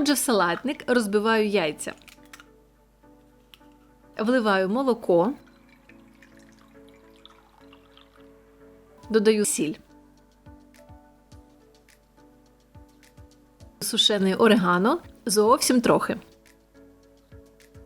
Отже, в салатник розбиваю яйця. Вливаю молоко. Додаю сіль. Сушений орегано зовсім трохи.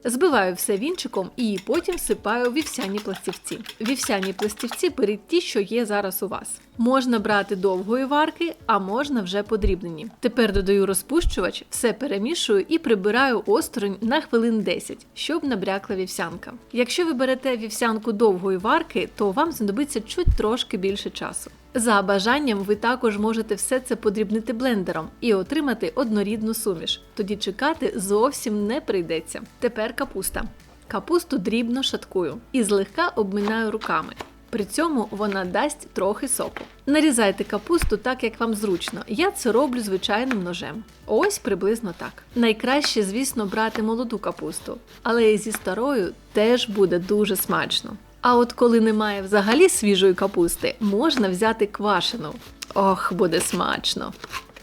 Збиваю все вінчиком і потім всипаю вівсяні пластівці. Вівсяні пластівці беріть ті, що є зараз у вас. Можна брати довгої варки, а можна вже подрібнені. Тепер додаю розпущувач, все перемішую і прибираю осторонь на хвилин 10, щоб набрякла вівсянка. Якщо ви берете вівсянку довгої варки, то вам знадобиться чуть трошки більше часу. За бажанням ви також можете все це подрібнити блендером і отримати однорідну суміш. Тоді чекати зовсім не прийдеться. Тепер капуста. Капусту дрібно шаткую і злегка обминаю руками. При цьому вона дасть трохи соку. Нарізайте капусту так, як вам зручно. Я це роблю звичайним ножем. Ось приблизно так. Найкраще, звісно, брати молоду капусту, але зі старою теж буде дуже смачно. А от коли немає взагалі свіжої капусти, можна взяти квашену. Ох, буде смачно!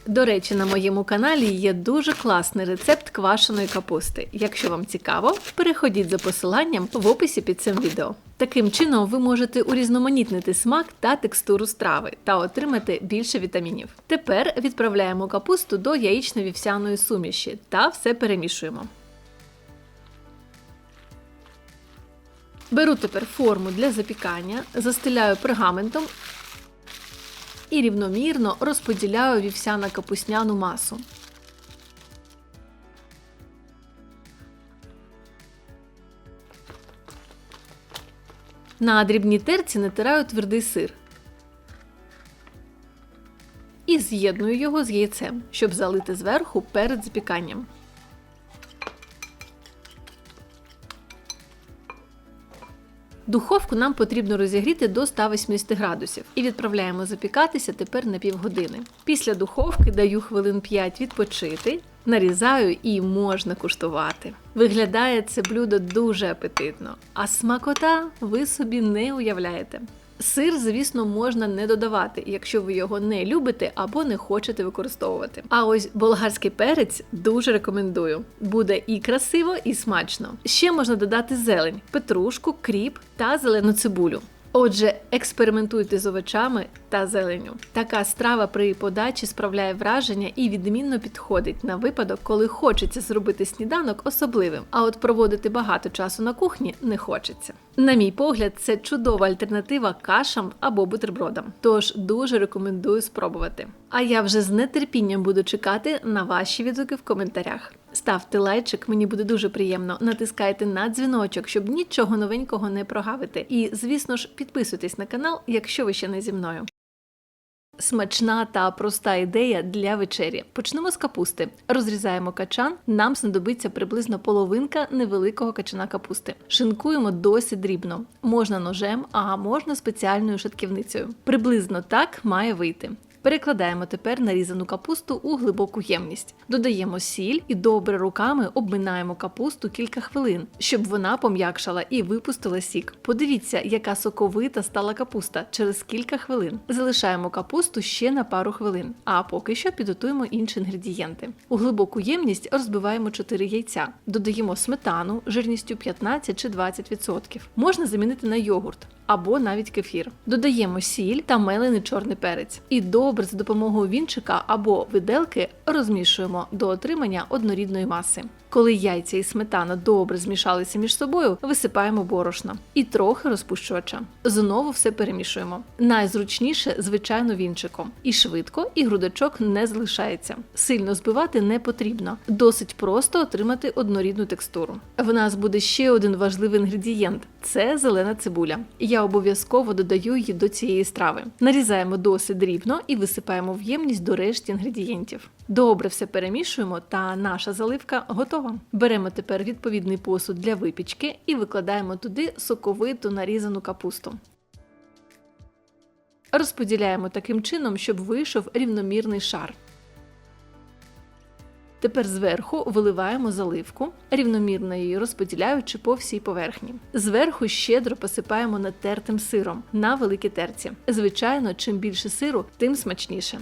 До речі, на моєму каналі є дуже класний рецепт квашеної капусти. Якщо вам цікаво, переходіть за посиланням в описі під цим відео. Таким чином, ви можете урізноманітнити смак та текстуру страви та отримати більше вітамінів. Тепер відправляємо капусту до яєчно-вівсяної суміші та все перемішуємо. Беру тепер форму для запікання, застеляю пергаментом і рівномірно розподіляю вівсяно-капусняну масу. На дрібній терці натираю твердий сир. І з'єдную його з яйцем, щоб залити зверху перед запіканням. Духовку нам потрібно розігріти до 180 градусів і відправляємо запікатися тепер на півгодини. Після духовки даю хвилин 5 відпочити, нарізаю і можна куштувати. Виглядає це блюдо дуже апетитно, а смакота ви собі не уявляєте. Сир, звісно, можна не додавати, якщо ви його не любите або не хочете використовувати. А ось болгарський перець дуже рекомендую. Буде і красиво, і смачно. Ще можна додати зелень, петрушку, кріп та зелену цибулю. Отже, експериментуйте з овочами та зеленю. Така страва при подачі справляє враження і відмінно підходить на випадок, коли хочеться зробити сніданок особливим, а от проводити багато часу на кухні не хочеться. На мій погляд, це чудова альтернатива кашам або бутербродам. Тож дуже рекомендую спробувати. А я вже з нетерпінням буду чекати на ваші відгуки в коментарях. Ставте лайчик, мені буде дуже приємно. Натискайте на дзвіночок, щоб нічого новенького не прогавити. І, звісно ж, підписуйтесь на канал, якщо ви ще не зі мною. Смачна та проста ідея для вечері. Почнемо з капусти. Розрізаємо качан. Нам знадобиться приблизно половинка невеликого качана капусти. Шинкуємо досить дрібно. Можна ножем, а можна спеціальною шатківницею. Приблизно так має вийти. Перекладаємо тепер нарізану капусту у глибоку ємність. Додаємо сіль і добре руками обминаємо капусту кілька хвилин, щоб вона пом'якшала і випустила сік. Подивіться, яка соковита стала капуста через кілька хвилин. Залишаємо капусту ще на пару хвилин, а поки що підготуємо інші інгредієнти. У глибоку ємність розбиваємо 4 яйця, додаємо сметану жирністю 15 чи 20%. Можна замінити на йогурт або навіть кефір. Додаємо сіль та мелений чорний перець. І добре за допомогою вінчика або виделки розмішуємо до отримання однорідної маси. Коли яйця і сметана добре змішалися між собою, висипаємо борошно і трохи розпущувача. Знову все перемішуємо. Найзручніше, звичайно, вінчиком. І швидко, і грудочок не залишається. Сильно збивати не потрібно. Досить просто отримати однорідну текстуру. В нас буде ще один важливий інгредієнт це зелена цибуля. Я обов'язково додаю її до цієї страви. Нарізаємо досить дрібно і висипаємо в ємність до решті інгредієнтів. Добре все перемішуємо, та наша заливка готова. Беремо тепер відповідний посуд для випічки і викладаємо туди соковиту нарізану капусту. Розподіляємо таким чином, щоб вийшов рівномірний шар. Тепер зверху виливаємо заливку, рівномірно її розподіляючи по всій поверхні. Зверху щедро посипаємо натертим сиром на великій терці. Звичайно, чим більше сиру, тим смачніше.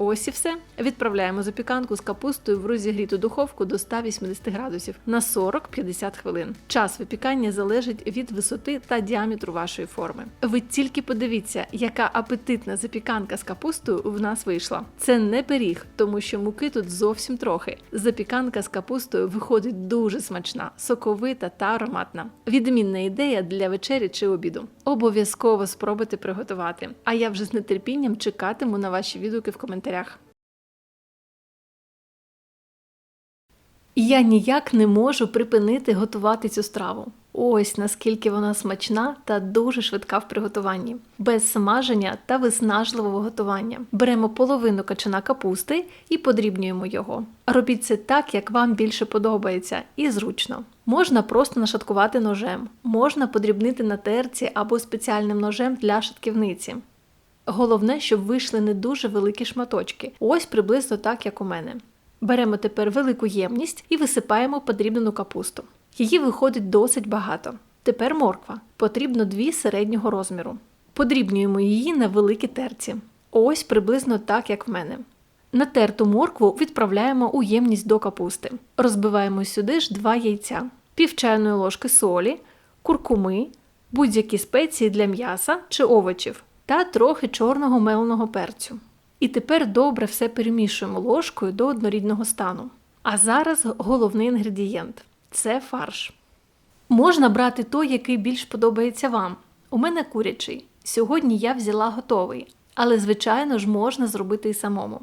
Ось і все. Відправляємо запіканку з капустою в розігріту духовку до 180 градусів на 40-50 хвилин. Час випікання залежить від висоти та діаметру вашої форми. Ви тільки подивіться, яка апетитна запіканка з капустою в нас вийшла. Це не пиріг, тому що муки тут зовсім трохи. Запіканка з капустою виходить дуже смачна, соковита та ароматна. Відмінна ідея для вечері чи обіду. Обов'язково спробуйте приготувати. А я вже з нетерпінням чекатиму на ваші відгуки в коментарях. Я ніяк не можу припинити готувати цю страву. Ось наскільки вона смачна та дуже швидка в приготуванні, без смаження та виснажливого готування. Беремо половину качана капусти і подрібнюємо його. Робіть це так, як вам більше подобається, і зручно. Можна просто нашаткувати ножем, можна подрібнити на терці або спеціальним ножем для шатківниці. Головне, щоб вийшли не дуже великі шматочки, ось приблизно так, як у мене. Беремо тепер велику ємність і висипаємо подрібнену капусту. Її виходить досить багато. Тепер морква. Потрібно дві середнього розміру. Подрібнюємо її на великій терці. Ось приблизно так, як в мене. Натерту моркву відправляємо у ємність до капусти. Розбиваємо сюди ж два яйця, пів чайної ложки солі, куркуми, будь-які спеції для м'яса чи овочів та трохи чорного меленого перцю. І тепер добре все перемішуємо ложкою до однорідного стану. А зараз головний інгредієнт це фарш. Можна брати той, який більш подобається вам. У мене курячий. Сьогодні я взяла готовий, але, звичайно ж, можна зробити і самому.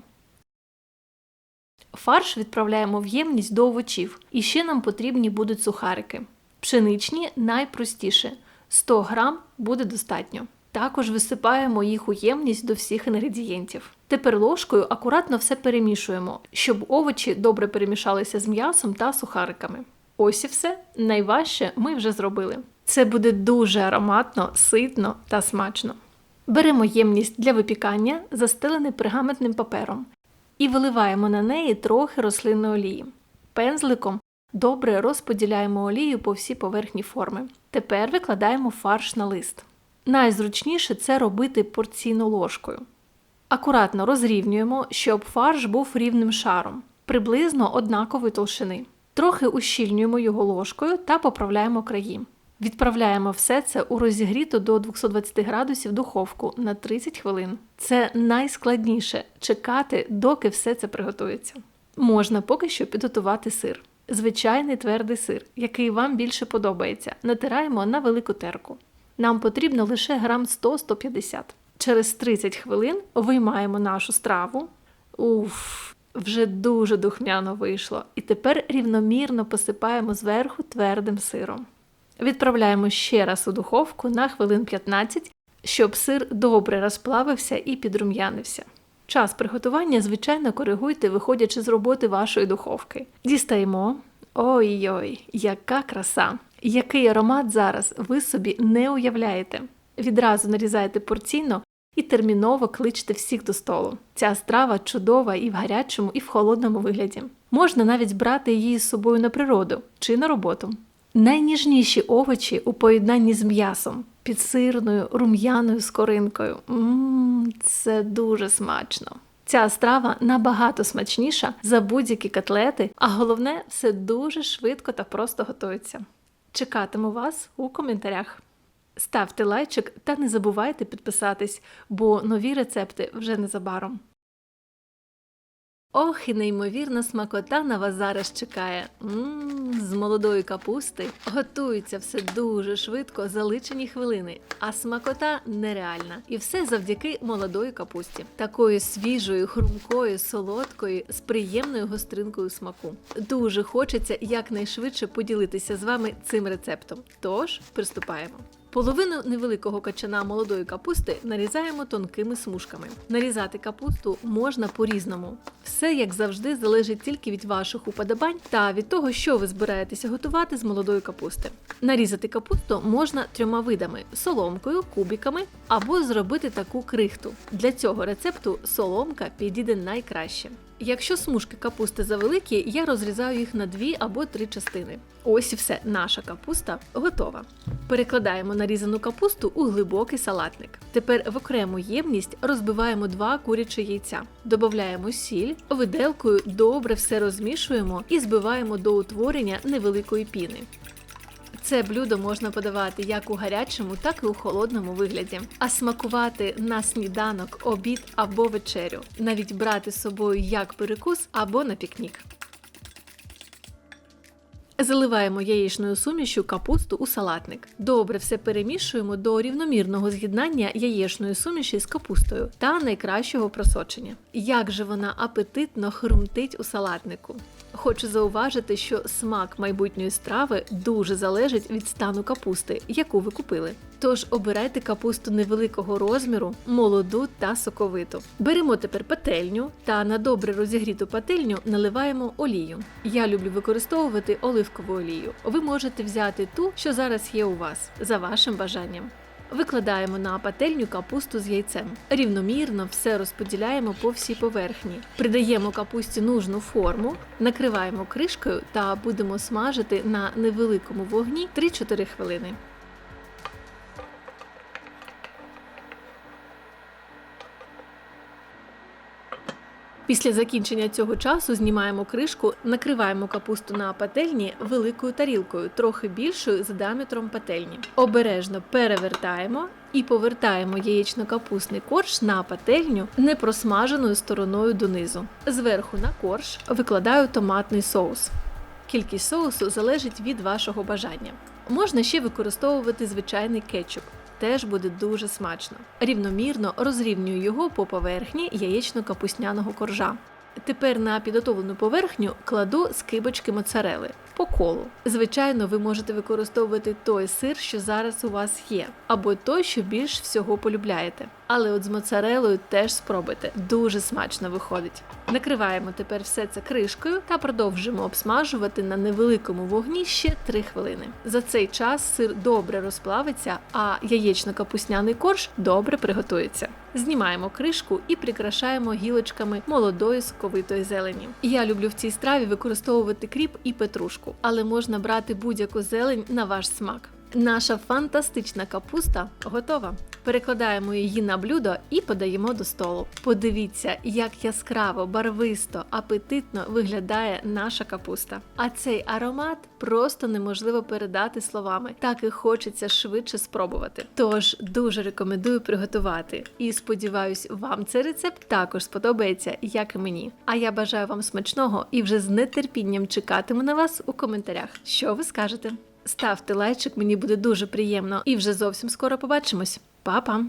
Фарш відправляємо в ємність до овочів, і ще нам потрібні будуть сухарики. Пшеничні найпростіше 100 грам буде достатньо. Також висипаємо їх у ємність до всіх інгредієнтів. Тепер ложкою акуратно все перемішуємо, щоб овочі добре перемішалися з м'ясом та сухариками. Ось і все. Найважче ми вже зробили. Це буде дуже ароматно, ситно та смачно. Беремо ємність для випікання, застелений пергаментним папером, і виливаємо на неї трохи рослинної олії. Пензликом добре розподіляємо олію по всій поверхні форми. Тепер викладаємо фарш на лист. Найзручніше це робити порційно ложкою. Акуратно розрівнюємо, щоб фарш був рівним шаром, приблизно однакової толщини. Трохи ущільнюємо його ложкою та поправляємо краї. Відправляємо все це у розігріту до 220 градусів духовку на 30 хвилин. Це найскладніше чекати, доки все це приготується. Можна поки що підготувати сир. Звичайний твердий сир, який вам більше подобається, натираємо на велику терку. Нам потрібно лише грам 100-150. Через 30 хвилин виймаємо нашу страву. Уф, вже дуже духмяно вийшло. І тепер рівномірно посипаємо зверху твердим сиром. Відправляємо ще раз у духовку на хвилин 15, щоб сир добре розплавився і підрум'янився. Час приготування, звичайно, коригуйте, виходячи з роботи вашої духовки. Дістаємо. Ой-ой, яка краса! Який аромат зараз ви собі не уявляєте. Відразу нарізайте порційно і терміново кличте всіх до столу. Ця страва чудова і в гарячому, і в холодному вигляді. Можна навіть брати її з собою на природу чи на роботу. Найніжніші овочі у поєднанні з м'ясом, підсирною, рум'яною скоринкою. Ммм, це дуже смачно. Ця страва набагато смачніша за будь-які котлети, а головне, все дуже швидко та просто готується. Чекатиму вас у коментарях. Ставте лайчик та не забувайте підписатись, бо нові рецепти вже незабаром. Ох, і неймовірна смакота на вас зараз чекає. Ммм, з молодої капусти готується все дуже швидко за личені хвилини, а смакота нереальна. І все завдяки молодої капусті, такою свіжою, хрумкою, солодкою, з приємною гостринкою смаку. Дуже хочеться якнайшвидше поділитися з вами цим рецептом. Тож приступаємо. Половину невеликого качана молодої капусти нарізаємо тонкими смужками. Нарізати капусту можна по-різному. Все, як завжди, залежить тільки від ваших уподобань та від того, що ви збираєтеся готувати з молодої капусти. Нарізати капусту можна трьома видами: соломкою, кубиками або зробити таку крихту. Для цього рецепту соломка підійде найкраще. Якщо смужки капусти завеликі, я розрізаю їх на дві або три частини. Ось і все, наша капуста готова. Перекладаємо нарізану капусту у глибокий салатник. Тепер в окрему ємність розбиваємо два курячі яйця, додаємо сіль, виделкою добре все розмішуємо і збиваємо до утворення невеликої піни. Це блюдо можна подавати як у гарячому, так і у холодному вигляді, а смакувати на сніданок, обід або вечерю, навіть брати з собою як перекус або на пікнік. Заливаємо яєчною сумішю капусту у салатник. Добре все перемішуємо до рівномірного з'єднання яєчної суміші з капустою та найкращого просочення. Як же вона апетитно хрумтить у салатнику. Хочу зауважити, що смак майбутньої страви дуже залежить від стану капусти, яку ви купили. Тож обирайте капусту невеликого розміру, молоду та соковиту. Беремо тепер пательню та на добре розігріту пательню наливаємо олію. Я люблю використовувати оливкову олію. Ви можете взяти ту, що зараз є у вас, за вашим бажанням. Викладаємо на пательню капусту з яйцем. Рівномірно все розподіляємо по всій поверхні. Придаємо капусті нужну форму, накриваємо кришкою та будемо смажити на невеликому вогні 3-4 хвилини. Після закінчення цього часу знімаємо кришку, накриваємо капусту на пательні великою тарілкою, трохи більшою за діаметром пательні. Обережно перевертаємо і повертаємо яєчно-капустний корж на пательню непросмаженою стороною донизу. Зверху на корж викладаю томатний соус. Кількість соусу залежить від вашого бажання. Можна ще використовувати звичайний кетчуп. Теж буде дуже смачно. Рівномірно розрівнюю його по поверхні яєчно-капусняного коржа. Тепер на підготовлену поверхню кладу скибочки моцарели по колу. Звичайно, ви можете використовувати той сир, що зараз у вас є, або той, що більш всього полюбляєте. Але от з моцарелою теж спробуйте, дуже смачно виходить. Накриваємо тепер все це кришкою та продовжуємо обсмажувати на невеликому вогні ще 3 хвилини. За цей час сир добре розплавиться, а яєчно-капусняний корж добре приготується. Знімаємо кришку і прикрашаємо гілочками молодої соковитої зелені. Я люблю в цій страві використовувати кріп і петрушку, але можна брати будь-яку зелень на ваш смак. Наша фантастична капуста готова. Перекладаємо її на блюдо і подаємо до столу. Подивіться, як яскраво, барвисто, апетитно виглядає наша капуста. А цей аромат просто неможливо передати словами. Так і хочеться швидше спробувати. Тож дуже рекомендую приготувати. І сподіваюсь, вам цей рецепт також сподобається, як і мені. А я бажаю вам смачного і вже з нетерпінням чекатиму на вас у коментарях. Що ви скажете? Ставте лайчик, мені буде дуже приємно, і вже зовсім скоро побачимось. Па-па!